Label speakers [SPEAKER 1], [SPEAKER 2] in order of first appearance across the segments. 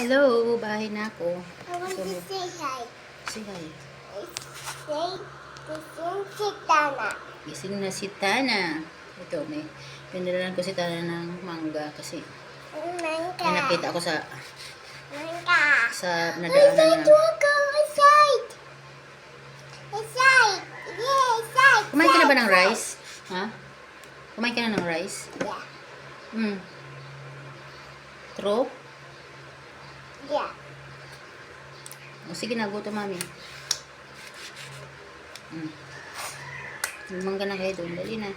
[SPEAKER 1] Hello, bahay na ako.
[SPEAKER 2] I want to say hi.
[SPEAKER 1] Say hi.
[SPEAKER 2] Say, this is Chitana.
[SPEAKER 1] Gising na si Tana. Ito, may pinilalan ko si Tana ng mangga kasi
[SPEAKER 2] Mangga.
[SPEAKER 1] may nakita ko sa
[SPEAKER 2] Mangga.
[SPEAKER 1] sa nadaanan na.
[SPEAKER 2] inside. Inside. Yeah, inside.
[SPEAKER 1] Kumain ka na ba ng rice? Ha? Kumain ka na ng rice?
[SPEAKER 2] Yeah.
[SPEAKER 1] Hmm. True?
[SPEAKER 2] Yeah.
[SPEAKER 1] O, sige na, gutom mami. Hmm. Lumang na kayo doon. Dali na.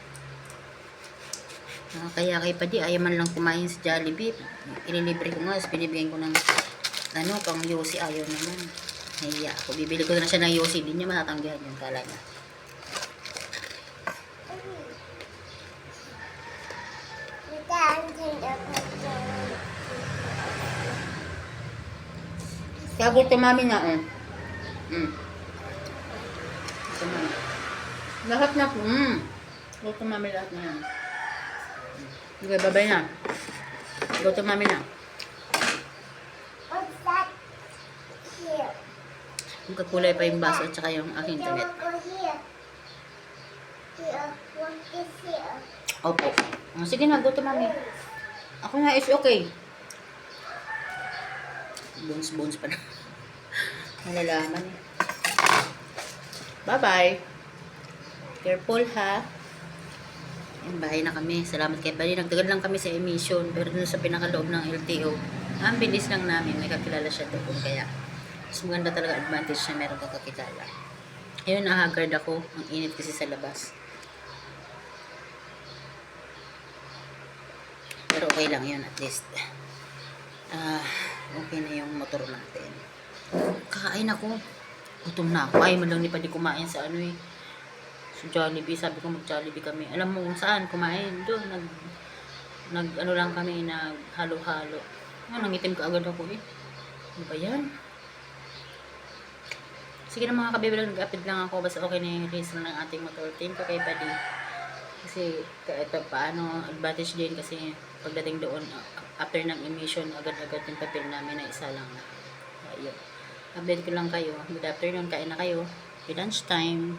[SPEAKER 1] Ah, kaya kay pa di, ayaw man lang kumain sa Jollibee. Inilibre ko nga, binibigyan ko ng ano, pang Yossi, ayaw naman. Nahiya ako. Bibili ko na siya ng Yossi, hindi niya matatanggihan yung kala niya. Kaya gutom mami na. Gutom mami. Lahat na po, hmm. Gutom mami lahat na yan. Okay, babay na. Gutom mami na.
[SPEAKER 2] What's that? Here.
[SPEAKER 1] Magkakulay pa yung baso at saka yung aking damit.
[SPEAKER 2] go here. Here. What is here?
[SPEAKER 1] Opo. Ah, sige na, gutom mami. Ako na, it's okay. Bones, bones pa na. Malalaman. Bye-bye. Careful ha. Yung bahay na kami. Salamat kay Bali. Nagdagan lang kami sa emission. Pero dun sa pinakaloob ng LTO, ang bilis lang namin. May kakilala siya doon. Kaya, mas maganda talaga advantage na meron kang kakilala. Ayun, nahagard ako. Ang init kasi sa labas. Pero okay lang yun at least. Ah, okay na yung motor natin. Kakain ako. Gutom na ako. Ay, man lang ni pa di kumain sa ano eh. Sa Jollibee. Sabi ko mag-Jollibee kami. Alam mo kung saan kumain. Doon. Nag, nag ano lang kami. Nag halo-halo. Ah, nangitim ka agad ako eh. Ano ba yan? Sige na mga kabibilang nag-update lang ako. Basta okay na yung race ng ating motor. Thank you kay. Kasi pa paano advantage din kasi pagdating doon after ng emission agad-agad yung papel namin na isa lang na. Ayun. Update ko lang kayo. Good afternoon. Kain na kayo. Lunch time.